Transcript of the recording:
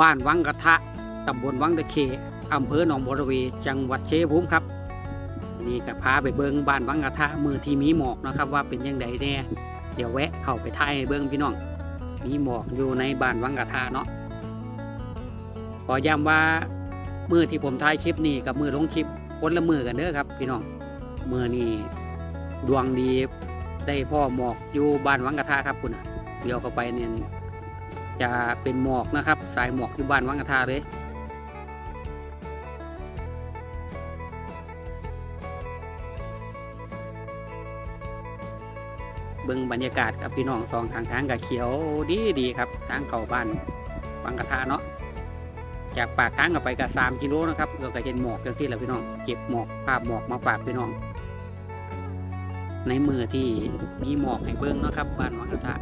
บ้านวังกระทะตำบลวังตะเคอำเภอหนองบัวระเวจังหวัดเชียงภูมิครับนี่ก็พาไปเบิงบ้านวังกระทะมือที่มีหมอกนะครับว่าเป็นยังไงแน่เดี๋ยวแวะเข้าไปถ่ายให้เบิงพี่น้อง มีหมอกอยู่ในบ้านวังกระทะเนาะขอย้ำว่ามือที่ผมถ่ายคลิปนี้กับมือลงคลิปคนละมือกันเด้อครับ พี่น้องมือนี่ดวงดีได้พ่อหมอกอยู่บ้านวังกระทะครับคุณเดี๋ยวเข้าไปเนี่ย จะเป็นหมอกนะครับ สายหมอกอยู่บ้านวังกระทะเลยเบิ่งบรรยากาศกับพี่น้องสองทางทางกับเขียวดีดีครับทางเข้าบ้านวังกระทะเนาะจากปากทางกับไปกับสามกิโลนะครับเราก็เห็นหมอกกันที่แหละพี่น้องเก็บหมอกภาพหมอกมาฝากพี่น้อง ในมือที่มีหมอกให้เบิ่งเนาะครับบ้านวังกระทา